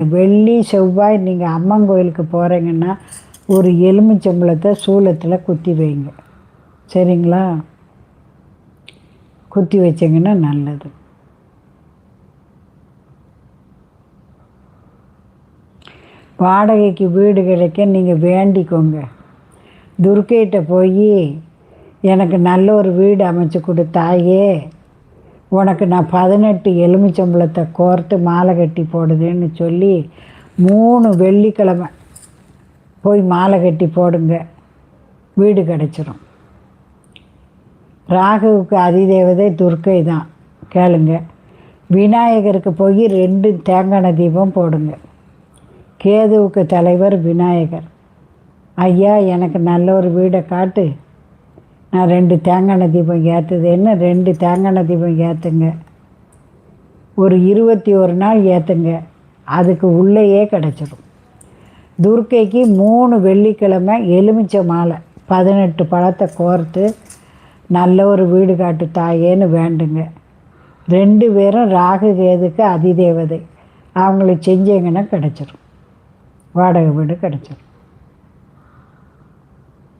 வெள்ளி செவ்வாய் நீங்கள் அம்மன் கோயிலுக்கு போகிறீங்கன்னா ஒரு எலுமிச்சம்பழத்தை சூளத்தில் குத்தி வைங்க. சரிங்களா? குத்தி வச்சிங்கன்னா நல்லது. வாடகைக்கு வீடு கிடைக்க நீங்கள் வேண்டிக்கோங்க. துர்க்கைகிட்ட போய் எனக்கு நல்ல ஒரு வீடு அமைச்சு கொடுத்தாயே உனக்கு நான் பதினெட்டு எலுமிச்சம்பழத்தை கோர்த்து மாலை கட்டி போடுதுன்னு சொல்லி மூணு வெள்ளிக்கிழமை போய் மாலை கட்டி போடுங்க. வீடு கிடச்சிரும். ராகுவுக்கு அதிதேவதை துர்க்கை தான். கேளுங்க. விநாயகருக்கு போய் ரெண்டு தேங்காய் தீபம் போடுங்க. கேதுவுக்கு தலைவர் விநாயகர். ஐயா எனக்கு நல்ல ஒரு வீடை காட்டு. நான் ரெண்டு தேங்காய் தீபம் ஏற்றுதேன்னு ரெண்டு தேங்காய் தீபம் ஏற்றுங்க ஒரு இருபத்தி ஒரு நாள் ஏற்றுங்க அதுக்கு உள்ளேயே கிடச்சிடும் துர்க்கைக்கு மூணு வெள்ளிக்கிழமை எலுமிச்சை மாலை. பதினெட்டு பழத்தை கோர்த்து நல்ல ஒரு வீடு காட்டு தாயேன்னு வேண்டுங்க. ரெண்டு பேரும் ராகு கேதுக்கு அதிதேவதை. அவங்களுக்கு செஞ்சீங்கன்னா கிடச்சிரும். வாடகை வீடு கிடச்சிரும்.